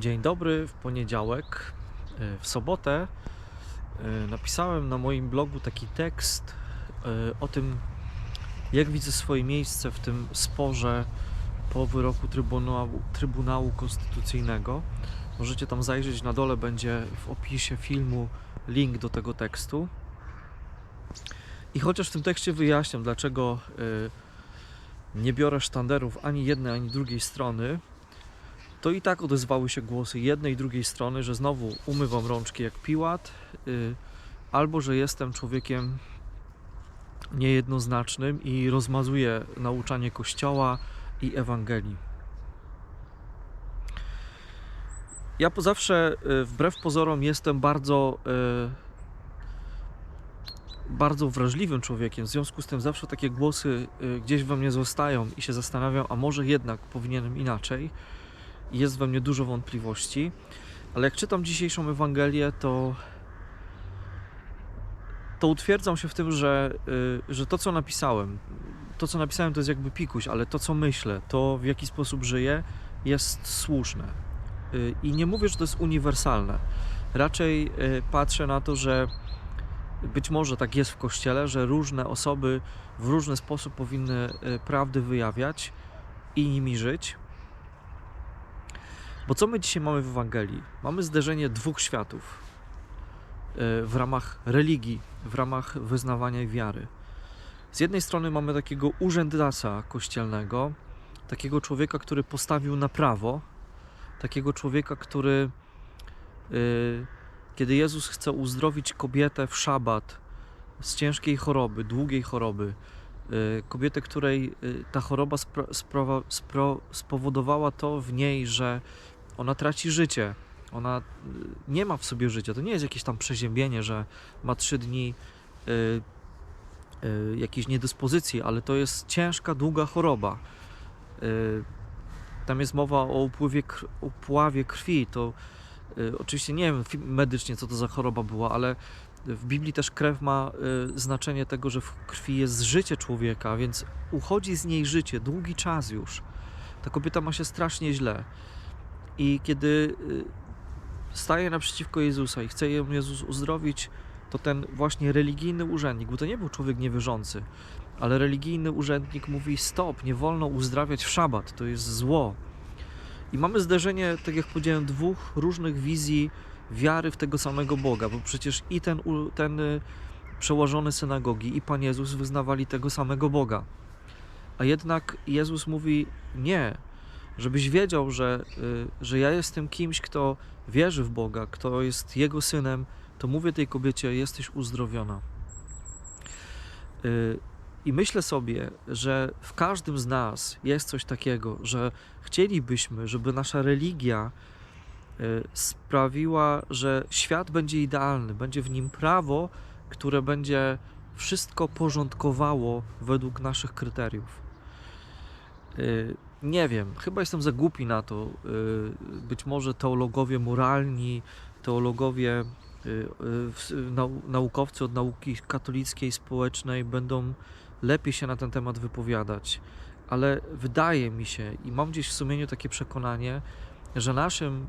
Dzień dobry, w poniedziałek. E, W sobotę e, napisałem na moim blogu taki tekst e, o tym, jak widzę swoje miejsce w tym sporze po wyroku Trybunału, Trybunału Konstytucyjnego. Możecie tam zajrzeć, na dole będzie w opisie filmu link do tego tekstu. I chociaż w tym tekście wyjaśniam, dlaczego nie biorę sztanderów ani jednej, ani drugiej strony, to i tak odezwały się głosy jednej i drugiej strony, że znowu umywam rączki jak Piłat, y, albo że jestem człowiekiem niejednoznacznym i rozmazuję nauczanie Kościoła i Ewangelii. Ja po zawsze, y, wbrew pozorom, jestem bardzo, y, bardzo wrażliwym człowiekiem. W związku z tym zawsze takie głosy gdzieś we mnie zostają i się zastanawiam, a może jednak powinienem inaczej jest we mnie dużo wątpliwości, ale jak czytam dzisiejszą Ewangelię, to to utwierdzam się w tym, że, y, że to, co napisałem, to, co napisałem, to jest jakby pikuś, ale to, co myślę, to w jaki sposób żyję, jest słuszne. Y, I nie mówię, że to jest uniwersalne. Raczej y, patrzę na to, że być może tak jest w Kościele, że różne osoby w różny sposób powinny prawdy wyjawiać i nimi żyć. Bo co my dzisiaj mamy w Ewangelii? Mamy zderzenie dwóch światów e, w ramach religii, w ramach wyznawania i wiary. Z jednej strony mamy takiego urzędasa kościelnego, takiego człowieka, który postawił na prawo, takiego człowieka, który, e, kiedy Jezus chce uzdrowić kobietę w szabat z ciężkiej choroby, długiej choroby, e, kobietę, której ta choroba spowodowała to w niej, że ona traci życie. Ona y, nie ma w sobie życia. To nie jest jakieś tam przeziębienie, że ma trzy dni y, y, jakiejś niedyspozycji, ale to jest ciężka, długa choroba. Y, tam jest mowa o upływie, upławie krwi. To y, oczywiście nie wiem medycznie, co to za choroba była, ale w Biblii też krew ma y, znaczenie tego, że w krwi jest życie człowieka, więc uchodzi z niej życie, długi czas już. Ta kobieta ma się strasznie źle. I kiedy y, staje naprzeciwko Jezusa i chce ją Jezus uzdrowić, to ten właśnie religijny urzędnik, bo to nie był człowiek niewierzący, ale religijny urzędnik mówi: Stop, nie wolno uzdrawiać w szabat, to jest zło. I mamy zderzenie, tak jak powiedziałem, dwóch różnych wizji wiary w tego samego Boga, bo przecież i ten, ten y, przełożony synagogi, i Pan Jezus wyznawali tego samego Boga. A jednak Jezus mówi: Nie, żebyś wiedział, że, y, że ja jestem kimś, kto wierzy w Boga, kto jest Jego synem, to mówię tej kobiecie, jesteś uzdrowiona. Y, I myślę sobie, że w każdym z nas jest coś takiego, że chcielibyśmy, żeby nasza religia y, sprawiła, że świat będzie idealny, będzie w nim prawo, które będzie wszystko porządkowało według naszych kryteriów. Nie wiem, chyba jestem za głupi na to. Y, Być może teologowie moralni, teologowie, y, y, naukowcy od nauki katolickiej, społecznej będą lepiej się na ten temat wypowiadać, ale wydaje mi się i mam gdzieś w sumieniu takie przekonanie, że naszym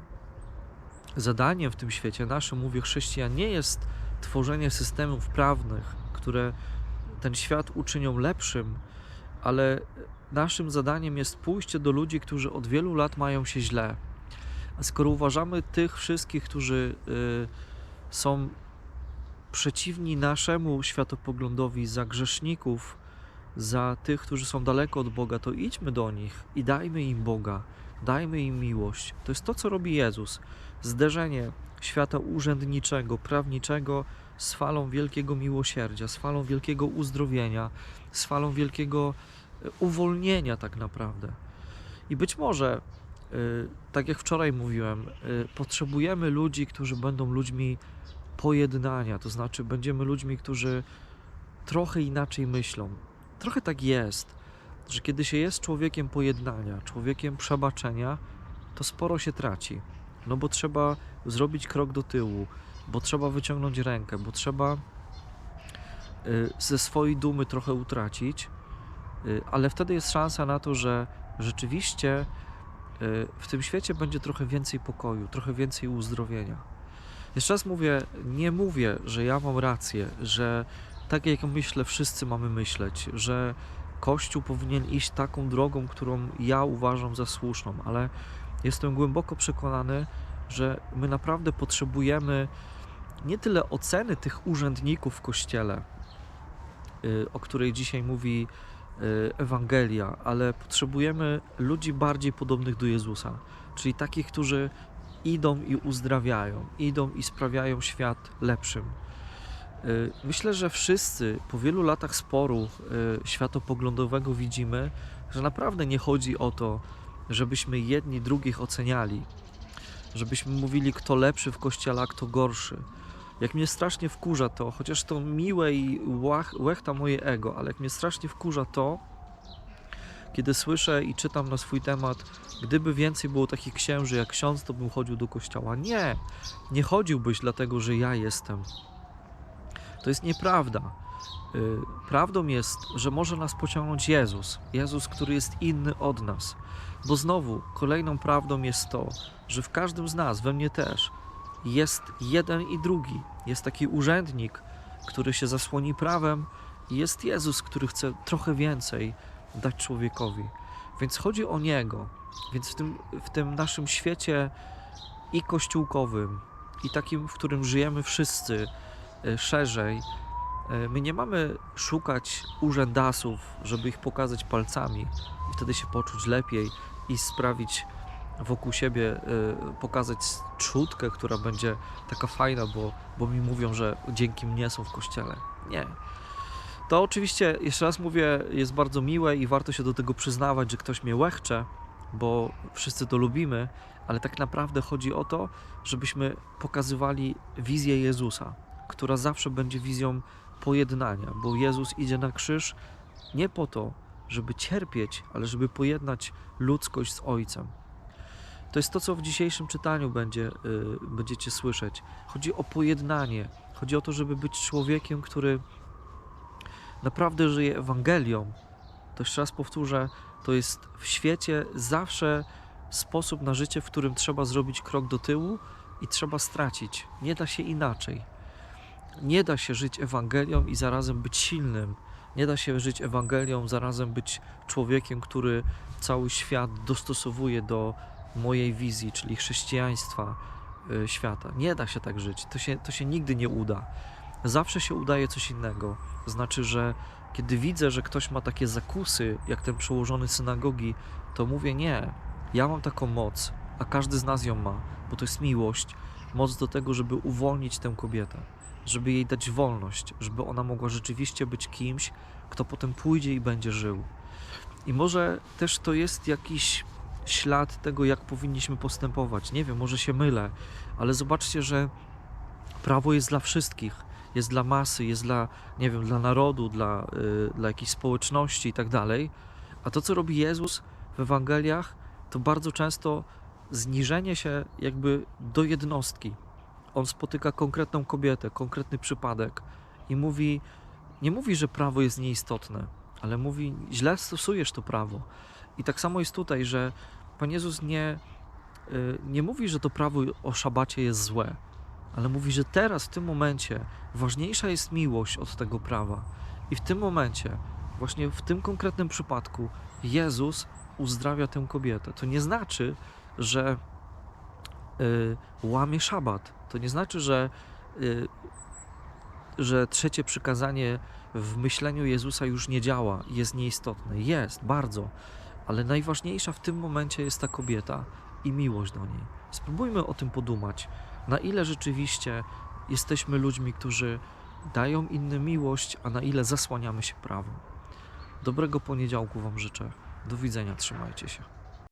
zadaniem w tym świecie, naszym, mówię chrześcijan, nie jest tworzenie systemów prawnych, które ten świat uczynią lepszym, ale naszym zadaniem jest pójście do ludzi, którzy od wielu lat mają się źle. A skoro uważamy tych wszystkich, którzy y, są przeciwni naszemu światopoglądowi za grzeszników, za tych, którzy są daleko od Boga, to idźmy do nich i dajmy im Boga, dajmy im miłość. To jest to, co robi Jezus. Zderzenie świata urzędniczego, prawniczego z falą wielkiego miłosierdzia, z falą wielkiego uzdrowienia, z falą wielkiego uwolnienia tak naprawdę. I być może, y, tak jak wczoraj mówiłem, y, potrzebujemy ludzi, którzy będą ludźmi pojednania, to znaczy będziemy ludźmi, którzy trochę inaczej myślą. Trochę tak jest, że kiedy się jest człowiekiem pojednania, człowiekiem przebaczenia, to sporo się traci. No bo trzeba zrobić krok do tyłu, bo trzeba wyciągnąć rękę, bo trzeba y, ze swojej dumy trochę utracić, ale wtedy jest szansa na to, że rzeczywiście w tym świecie będzie trochę więcej pokoju, trochę więcej uzdrowienia. Jeszcze raz mówię, nie mówię, że ja mam rację, że tak jak myślę, wszyscy mamy myśleć, że Kościół powinien iść taką drogą, którą ja uważam za słuszną, ale jestem głęboko przekonany, że my naprawdę potrzebujemy nie tyle oceny tych urzędników w Kościele, y, o której dzisiaj mówi y, Ewangelia, ale potrzebujemy ludzi bardziej podobnych do Jezusa, czyli takich, którzy idą i uzdrawiają, idą i sprawiają świat lepszym. Y, Myślę, że wszyscy po wielu latach sporu y, światopoglądowego widzimy, że naprawdę nie chodzi o to, żebyśmy jedni drugich oceniali, żebyśmy mówili, kto lepszy w kościele, a kto gorszy. Jak mnie strasznie wkurza to, chociaż to miłe i łach, łechta moje ego, ale jak mnie strasznie wkurza to, kiedy słyszę i czytam na swój temat, gdyby więcej było takich księży jak ksiądz, to bym chodził do kościoła. Nie, nie chodziłbyś dlatego, że ja jestem. To jest nieprawda. Y, Prawdą jest, że może nas pociągnąć Jezus. Jezus, który jest inny od nas. Bo znowu, kolejną prawdą jest to, że w każdym z nas, we mnie też, jest jeden i drugi. Jest taki urzędnik, który się zasłoni prawem, i jest Jezus, który chce trochę więcej dać człowiekowi. Więc chodzi o Niego. Więc w tym, w tym naszym świecie i kościółkowym, i takim, w którym żyjemy wszyscy e, szerzej, e, my nie mamy szukać urzędasów, żeby ich pokazać palcami i wtedy się poczuć lepiej i sprawić wokół siebie, e, pokazać trzutkę, która będzie taka fajna, bo, bo mi mówią, że dzięki mnie są w kościele. Nie. To oczywiście, jeszcze raz mówię, jest bardzo miłe i warto się do tego przyznawać, że ktoś mnie łechcze, bo wszyscy to lubimy, ale tak naprawdę chodzi o to, żebyśmy pokazywali wizję Jezusa, która zawsze będzie wizją pojednania, bo Jezus idzie na krzyż nie po to, żeby cierpieć, ale żeby pojednać ludzkość z Ojcem. To jest to, co w dzisiejszym czytaniu będzie, y, będziecie słyszeć. Chodzi o pojednanie. Chodzi o to, żeby być człowiekiem, który naprawdę żyje Ewangelią. To jeszcze raz powtórzę, to jest w świecie zawsze sposób na życie, w którym trzeba zrobić krok do tyłu i trzeba stracić. Nie da się inaczej. Nie da się żyć Ewangelią i zarazem być silnym. Nie da się żyć Ewangelią, zarazem być człowiekiem, który cały świat dostosowuje do mojej wizji, czyli chrześcijaństwa y, świata. Nie da się tak żyć. To się, to się nigdy nie uda. Zawsze się udaje coś innego. Znaczy, że kiedy widzę, że ktoś ma takie zakusy, jak ten przełożony synagogi, to mówię nie. Ja mam taką moc, a każdy z nas ją ma, bo to jest miłość. Moc do tego, żeby uwolnić tę kobietę, żeby jej dać wolność, żeby ona mogła rzeczywiście być kimś, kto potem pójdzie i będzie żył. I może też to jest jakiś ślad tego, jak powinniśmy postępować. Nie wiem, może się mylę, ale zobaczcie, że prawo jest dla wszystkich. Jest dla masy, jest dla, nie wiem, dla narodu, dla, y, dla jakiejś społeczności i tak dalej. A to, co robi Jezus w Ewangeliach, to bardzo często zniżenie się jakby do jednostki. On spotyka konkretną kobietę, konkretny przypadek i mówi, nie mówi, że prawo jest nieistotne, ale mówi, źle stosujesz to prawo. I tak samo jest tutaj, że Pan Jezus nie, y, nie mówi, że to prawo o szabacie jest złe, ale mówi, że teraz, w tym momencie, ważniejsza jest miłość od tego prawa. I w tym momencie, właśnie w tym konkretnym przypadku, Jezus uzdrawia tę kobietę. To nie znaczy, że y, łamie szabat. To nie znaczy, że, y, że trzecie przykazanie w myśleniu Jezusa już nie działa, jest nieistotne. Jest, bardzo. Ale najważniejsza w tym momencie jest ta kobieta i miłość do niej. Spróbujmy o tym podumać. Na ile rzeczywiście jesteśmy ludźmi, którzy dają innym miłość, a na ile zasłaniamy się prawem. Dobrego poniedziałku Wam życzę. Do widzenia, trzymajcie się.